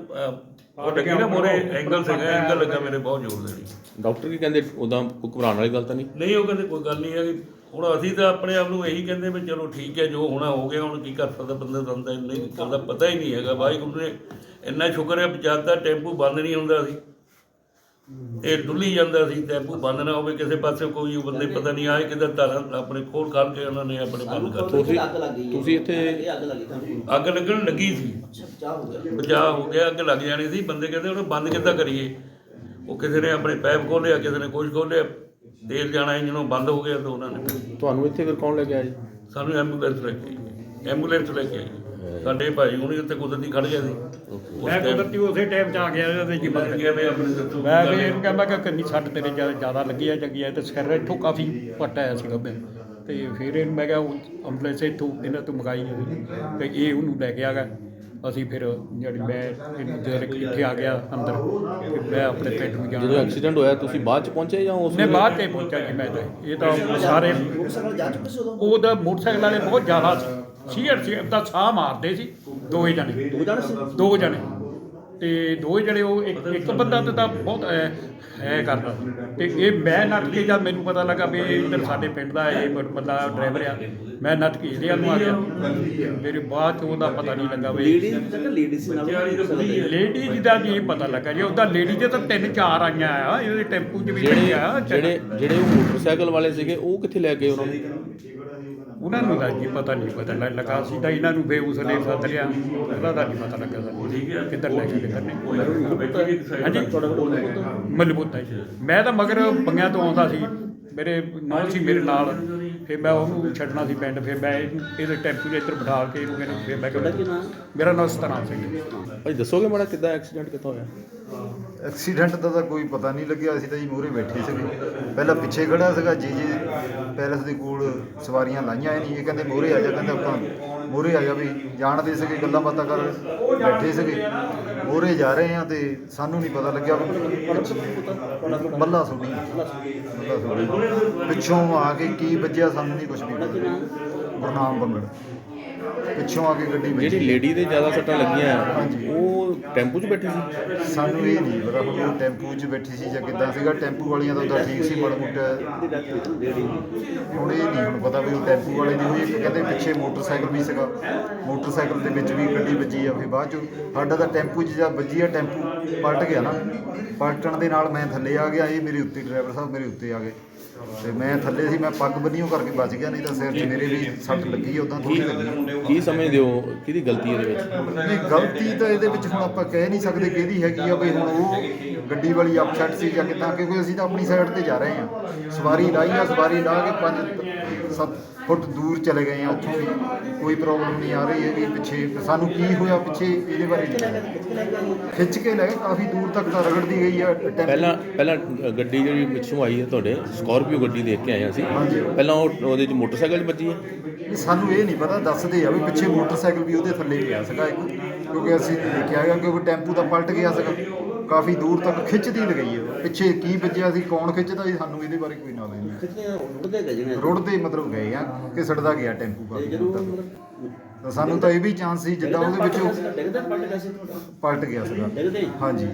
ਉਹ ਲੱਗੀ ਨਾ ਮੋਰੇ ਐਂਗਲ ਸੀਗਾ ਐਂਗਲ ਲੱਗਾ ਮੇਰੇ ਬਹੁਤ ਜ਼ੋਰ ਦੇਣੀ ਡਾਕਟਰ ਕੀ ਕਹਿੰਦੇ ਉਦਾਂ ਕੋਈ ਘਬਰਾਉਣ ਵਾਲੀ ਗੱਲ ਤਾਂ ਨਹੀਂ? ਨਹੀਂ ਉਹ ਕਹਿੰਦੇ ਕੋਈ ਗੱਲ ਨਹੀਂ ਹੈ ਹੁਣ ਅਸੀਂ ਤਾਂ ਆਪਣੇ ਆਪ ਨੂੰ ਇਹੀ ਕਹਿੰਦੇ ਵੀ ਚਲੋ ਠੀਕ ਹੈ ਜੋ ਹੋਣਾ ਹੋ ਗਿਆ ਹੁਣ ਕੀ ਕਰ ਸਕਦਾ ਬੰਦੇ ਦਾ ਤਾਂ ਨਹੀਂ ਕਰਦਾ ਪਤਾ ਹੀ ਨਹੀਂ ਹੈਗਾ। ਵਾਹਿਗੁਰੂ ਨੇ ਇੰਨਾ ਸ਼ੁਕਰ ਹੈ ਬਚਾਤਾ ਟੈਂਪੂ ਬੰਦ ਨਹੀਂ ਹੁੰਦਾ ਸੀ। ਇਹ ਡੁੱਲੀ ਜਾਂਦਾ ਸੀ ਟੈਂਪੂ ਬੰਦ ਨਾ ਹੋਵੇ ਕਿਸੇ ਪਾਸੇ ਕੋਈ ਬੰਦੇ ਪਤਾ ਨਹੀਂ ਆਏ ਕਿਧਰ ਧਾਰਾਂ ਆਪਣੇ ਖੋਲ ਕਰ ਕੇ ਉਹਨਾਂ ਨੇ ਆਪਣੇ ਬੰਦ ਕਰ ਤੁਸੀਂ- ਅੱਗ ਲੱਗ ਗਈ ਹੈ। ਤੁਸੀਂ ਇੱਥੇ- ਅੱਗ ਲੱਗੀ ਤੁਹਾਨੂੰ ਅੱਗ ਲੱਗਣ ਲੱਗੀ ਸੀ। ਬਚਾਅ ਹੋ ਗਿਆ। ਬਚਾਅ ਹੋ ਗਿਆ ਅੱਗ ਲੱਗ ਜਾਣੀ ਸੀ। ਬੰਦੇ ਕਹਿੰਦੇ ਉਹਨੂੰ ਬੰਦ ਕਿੱਦਾਂ ਕਰੀਏ? ਉਹ ਕਿਸੇ ਨੇ ਆਪਣੇ ਪੈਪ ਖੋਲ੍ਹਿਆ ਕਿਸੇ ਨੇ ਕੁਝ ਖੋਲ੍ਹਿਆ ਤੇਲ ਜਾਣਾ ਇੰਜਨੋਂ ਬੰਦ ਹੋ ਗਿਆ ਤਾਂ ਉਹਨਾਂ ਨੇ। ਤੁਹਾਨੂੰ ਇੱਥੇ ਫਿਰ ਕੌਣ ਲੈ ਕੇ ਆਇਆ ਜੀ? ਸਾਨੂੰ ਐਂਬੂਲੈਂਸ ਲੈ ਕੇ ਆਈ। ਐਂਬੂਲੈਂਸ ਲੈ ਕੇ ਆਈ। ਸਾਡੇ ਭਾਈ ਹੁਣੀ ਉੱਤੇ ਕੁਦਰਤੀ ਖੜ ਗਿਆ ਸੀ। ਮੈਂ ਕੁਦਰਤੀ ਉਸੇ ਟਾਈਮ 'ਚ ਆ ਗਿਆ ਇਹਦੇ ਕੀ ਮਤਲਬ ਕਿਵੇਂ ਆਪਣੇ ਦੱਸੋ ਮੈਂ ਵੀ ਇਹਨੂੰ ਕਹਿੰਦਾ ਕਿ ਕੰਨੀ ਸੱਟ ਤੇਰੇ ਜ਼ਿਆ- ਜ਼ਿਆਦਾ ਲੱਗੀ ਆ ਜੱਗੀ ਆ ਤੇ ਸਿਰ ਇੱਥੋਂ ਕਾਫੀ ਪੱਟ ਆਇਆ ਸੀਗਾ ਮੈਂ ਤੇ ਫਿਰ ਇਹਨੂੰ ਮੈਂ ਕਿਹਾ ਉਹ ਐਂਬੂਲੈਂਸ ਇੱਥੋਂ ਇਹਨਾਂ ਤੋਂ ਮੰਗਾਈ ਤੇ ਇਹ ਉਹਨੂੰ ਲੈ ਕੇ ਆ ਗਿਆ। ਅਸੀਂ ਫਿਰ ਜਿਹੜੀ ਮੈਂ ਇਹਨੂੰ ਜਦੋਂ ਇੱਥੇ ਆ ਗਿਆ ਅੰਦਰ ਤੇ ਮੈਂ ਆਪਣੇ ਪਿੰਡ ਨੂੰ ਜਦੋਂ ਜਾਣਾ ਐਕਸੀਡੈਂਟ ਹੋਇਆ ਤੁਸੀਂ ਬਾਅਦ ਚ ਪਹੁੰਚੇ ਜਾਂ ਉਸ ਨੇ ਵੇਲੇ? ਬਾਅਦ 'ਚ ਪਹੁੰਚਿਆ ਜੀ ਮੈਂ ਤਾਂ। ਇਹ ਤਾਂ ਸਾਰੇ ਜਾ ਉਹਦਾ ਮੋਟਰਸਾਈਕਲ ਵਾਲੇ ਬਹੁਤ ਜ਼ਿਆਦਾ ਸੀ। ਸੀਅਰ ਸੀ ਦਾ ਸਾਹ ਮਾਰਦੇ ਸੀ ਦੋਏ ਜਣੇ। ਦੋ ਜਣੇ ਸੀ? ਦੋ ਜਣੇ। ਤੇ ਦੋਏ ਜਣੇ ਉਹ ਇੱਕ ਇੱਕ ਬੰਦਾ ਤੇ ਤਾਂ ਬਹੁਤ ਐ ਐ ਕਰਦਾ। ਸੀ ਤੇ ਇਹ ਮੈਂ ਨੱਠ ਕੇ ਜਦ ਮੈਨੂੰ ਪਤਾ ਲੱਗਾ ਵੀ ਇਹ ਇੱਧਰ ਸਾਡੇ ਪਿੰਡ ਦਾ ਇਹ ਬੰਦਾ ਡਰਾਈਵਰ ਆ ਮੈਂ ਨੱਠ ਕੇ ਇਹਦੇ ਨੂੰ ਆ ਗਿਆ। ਮੇਰੇ ਬਾਅਦ ਚ ਉਹਦਾ ਪਤਾ ਨਹੀਂ ਲੱਗਾ ਵੀ ਲੇਡੀ ਜਗ੍ਹਾ ਲੇਡੀ ਸੀ ਨਾਲ ਲੇਡੀ ਜੀ ਦਾ ਨਹੀਂ ਪਤਾ ਲੱਗਾ ਜੀ ਉਹਦਾ ਲੇਡੀ ਦੇ ਤਾਂ ਤਿੰਨ ਚਾਰ ਆਈਆਂ ਆ ਇਹਦੇ ਟੈਂਪੂ 'ਚ ਵੀ ਜਿਹੜੇ ਜਿਹੜੇ ਜਿਹੜੇ ਉਹ ਮੋਟਰਸਾਈਕਲ ਵਾਲੇ ਸੀਗੇ ਉਹ ਕਿੱਥੇ ਲੈ ਗਏ ਉਹਨਾਂ? ਨੂੰ ਉਹਨਾਂ ਨੂੰ ਤਾਂ ਜੀ ਪਤਾ ਨਹੀਂ ਪਤਾ ਲੱਗ ਲਗਾ ਸੀ ਤਾਂ ਇਹਨਾਂ ਨੂੰ ਬੇਉਸ ਨੇ ਸੱਦ ਲਿਆ। ਉਹਦਾ ਤਾਂ ਨਹੀਂ ਪਤਾ ਲੱਗਾ ਸਾਨੂੰ? ਕਿੱਧਰ ਲੈ ਗਏ ਕਿੱਧਰ ਨਹੀਂ। ਹਾਂਜੀ। ਮਲਬੂਤਾ ਮੈਂ ਤਾਂ ਮਗਰ ਬੰਗਿਆਂ ਤੋਂ ਆਉਂਦਾ ਸੀ। ਮੇਰੇ ਨਾਲ ਸੀ ਮੇਰੇ ਨਾਲ। ਫਿਰ ਮੈਂ ਉਹਨੂੰ ਛੱਡਣਾ ਸੀ ਪਿੰਡ ਫਿਰ ਮੈਂ ਇਹਨੂੰ ਇਹਦੇ ਟੈਂਪੂ ਦੇ ਇੱਧਰ ਬਿਠਾ ਕੇ ਇਹਨੂੰ ਮੈਨੂੰ ਫਿਰ ਮੈਂ ਤੁਹਾਡਾ ਕੀ ਮੇਰਾ ਨਾਮ ਸਤਨਾਮ ਸਿੰਘ ਹੈ। ਭਾਈ ਦੱਸੋਗੇ ਮਾੜਾ ਕਿੱਦਾਂ ਐਕਸੀਡੈਂਟ ਕਿੱਥੋਂ ਹੋਇਆ? ਐਕਸੀਡੈਂਟ ਦਾ ਤਾਂ ਕੋਈ ਪਤਾ ਨਹੀਂ ਲੱਗਿਆ ਅਸੀਂ ਤਾਂ ਜੀ ਮੂਹਰੇ ਬੈਠੇ ਸੀਗੇ। ਪਹਿਲਾਂ ਪਿੱਛੇ ਖੜਾ ਸੀਗਾ ਜੀ ਜੀ ਪੈਲਸ ਦੇ ਕੋਲ ਸਵਾਰੀਆਂ ਲਾਈਆਂ ਨਹੀਂ ਇਹ ਕਹਿੰਦੇ ਮੂਹਰੇ ਆ ਜਾ ਕਹਿੰਦੇ ਆਪਾਂ ਮੂਹਰੇ ਆ ਜਾ ਵੀ ਜਾਣਦੇ ਸੀਗੇ, ਗੱਲਾਂ ਬਾਤਾਂ ਕਰ ਬੈਠੇ ਸੀਗੇ। ਮੂਹਰੇ ਜਾ ਰਹੇ ਆ ਤੇ ਸਾਨੂੰ ਨਹੀਂ ਪਤਾ ਲੱਗਿਆ ਵੀ ਬੱਲਾ ਸੁਣੀ। ਬੱਲਾ ਸੁਣੀ। ਪਿੱਛੋਂ ਆ ਕੇ ਕੀ ਵੱਜਿਆ ਸਾਨੂੰ ਨਹੀਂ ਕੁਝ ਵੀ ਪਤਾ। ਗੁਰਨਾਮ ਬੰਗੜ। ਪਿੱਛੋਂ ਆ ਕੇ ਗੱਡੀ ਵੱਜੀ ਜਿਹੜੀ ਲੇਡੀ ਦੇ ਜ਼ਿਆਦਾ ਸੱਟਾਂ ਲੱਗੀਆਂ ਉਹ ਟੈਂਪੂ 'ਚ ਬੈਠੀ ਸੀ? ਸਾਨੂੰ ਇਹ ਨਹੀਂ ਪਤਾ ਹੁਣ ਉਹ ਟੈਂਪੂ 'ਚ ਬੈਠੀ ਸੀ ਜਾਂ ਕਿੱਦਾਂ ਸੀਗਾ। ਟੈਂਪੂ ਵਾਲੀਆਂ ਦਾ ਤਾਂ ਠੀਕ ਸੀ ਮਾੜਾ ਮੋਟਾ। ਹੁਣ ਇਹ ਨਹੀਂ ਹੁਣ ਪਤਾ ਵੀ ਉਹ ਟੈਂਪੂ ਵਾਲੇ ਦੀ ਹੋਈ ਇੱਕ ਕਹਿੰਦੇ ਪਿੱਛੇ ਮੋਟਰਸਾਈਕਲ ਵੀ ਸੀਗਾ। ਮੋਟਰਸਾਈਕਲ ਦੇ ਵਿੱਚ ਵੀ ਗੱਡੀ ਵੱਜੀ ਆ ਫਿਰ ਬਾਅਦ ਚ। ਸਾਡਾ ਤਾਂ ਟੈਂਪੂ 'ਚ ਜਦ ਵੱਜੀ ਆ ਟੈਂਪੂ ਪਲਟ ਗਿਆ ਨਾ। ਪਲਟਣ ਦੇ ਨਾਲ ਮੈਂ ਥੱਲੇ ਆ ਗਿਆ ਇਹ ਮੇਰੇ ਉੱਤੇ ਡਰਾਈਵਰ ਸਾਹਿਬ ਮੇਰੇ ਉੱਤੇ ਆ ਗਏ। ਤੇ ਮੈਂ ਥੱਲੇ ਸੀ ਮੈਂ ਪੱਗ ਬੰਨ੍ਹੀਓ ਕਰਕੇ ਬਚ ਗਿਆ ਨਹੀਂ ਤਾਂ ਸਿਰ 'ਚ ਮੇਰੇ ਵੀ ਸੱਟ ਲੱਗੀ ਉਦਾਂ ਥੋੜੀ ਲੱਗੀ। ਕੀ ਸਮਝਦੇ ਹੋ? ਕਿਹਦੀ ਗਲਤੀ ਇਹਦੇ ਵਿੱਚ? ਨਹੀਂ ਗਲਤੀ ਤਾਂ ਇਹਦੇ ਵਿੱਚ ਹੁਣ ਆਪਾਂ ਕਹਿ ਨਹੀਂ ਸਕਦੇ ਕਿਹਦੀ ਹੈਗੀ ਆ ਬਈ ਹੁਣ ਉਹ ਗੱਡੀ ਵਾਲੀ ਅਪਸੈਟ ਸੀ ਜਾਂ ਕਿੱਦਾਂ ਕਿਉਂਕਿ ਅਸੀਂ ਤਾਂ ਆਪਣੀ ਸਾਈਡ ਤੇ ਜਾ ਰਹੇ ਹਾਂ। ਸਵਾਰੀ ਲਾਈ ਆ ਸਵਾਰੀ ਲਾ ਕੇ 5 7 ਫੁੱਟ ਦੂਰ ਚਲੇ ਗਏ ਆ ਉੱਥੋਂ ਵੀ ਕੋਈ ਪ੍ਰੋਬਲਮ ਨਹੀਂ ਆ ਰਹੀ ਹੈਗੀ ਪਿੱਛੇ। ਸਾਨੂੰ ਕੀ ਹੋਇਆ ਪਿੱਛੇ ਇਹਦੇ ਬਾਰੇ ਨਹੀਂ। ਖਿੱਚ ਕੇ ਲੈ ਗਏ ਕਾਫੀ ਦੂਰ ਤੱਕ ਤਾਂ ਰਗੜਦੀ ਗਈ ਆ ਪਹਿਲਾਂ ਪਹਿਲਾਂ ਗੱਡੀ ਜਿਹੜੀ ਪਿੱਛੋਂ ਆਈ ਹੈ ਤੁਹਾਡੇ ਸਕਾਰਪੀਓ ਗੱਡੀ ਦੇਖ ਕੇ ਆਏ ਅਸੀਂ। ਪਹਿਲਾਂ ਉਹ ਉਹਦੇ 'ਚ ਮੋਟਰਸਾਈਕਲ 'ਚ ਵੱਜੀ ਹੈ ਸਾਨੂੰ ਇਹ ਨਹੀਂ ਪਤਾ ਦੱਸਦੇ ਆ ਵੀ ਪਿੱਛੇ ਮੋਟਰਸਾਈਕਲ ਵੀ ਉਹਦੇ ਥੱਲੇ ਪਿਆ ਸੀਗਾ ਇੱਕ ਕਿਉਂਕਿ ਅਸੀਂ ਦੇਖਿਆ ਗਿਆ ਕਿਉਂਕਿ ਟੈਂਪੂ ਤਾਂ ਪਲਟ ਗਿਆ ਸੀਗਾ। ਕਾਫੀ ਦੂਰ ਤੱਕ ਖਿੱਚਦੀ ਲਗਈ ਆ ਪਿੱਛੇ ਕੀ ਵੱਜਿਆ ਸੀ ਕੌਣ ਖਿੱਚਦਾ ਸੀ ਸਾਨੂੰ ਇਹਦੇ ਬਾਰੇ ਕੋਈ ਨੌਲੇਜ ਨਹੀਂ। ਕਿਤੇ ਰੁੜਦੇ ਗਏ ਜਣੇ ਰੋਡ ਤੇ ਮਤਲਬ ਗਏ ਆ ਕਿ ਸੜਦਾ ਗਿਆ ਟੈਂਪੂ ਤੇ ਕਾਫੀ ਜਦੋਂ ਦੂਰ ਤੱਕ। ਮਤਲਬ ਤਾਂ ਸਾਨੂੰ ਤਾਂ ਇਹ ਵੀ ਚਾਂਸ ਸੀ ਜਿੱਦਾਂ ਉਹਦੇ ਵਿੱਚੋਂ ਡਿੱਗਦਾ ਪਲਟ ਗਿਆ ਸੀ ਤੁਹਾਡਾ? ਪਲਟ ਗਿਆ ਸੀਗਾ। ਡਿੱਗਦੇ ਹੀ? ਹਾਂਜੀ।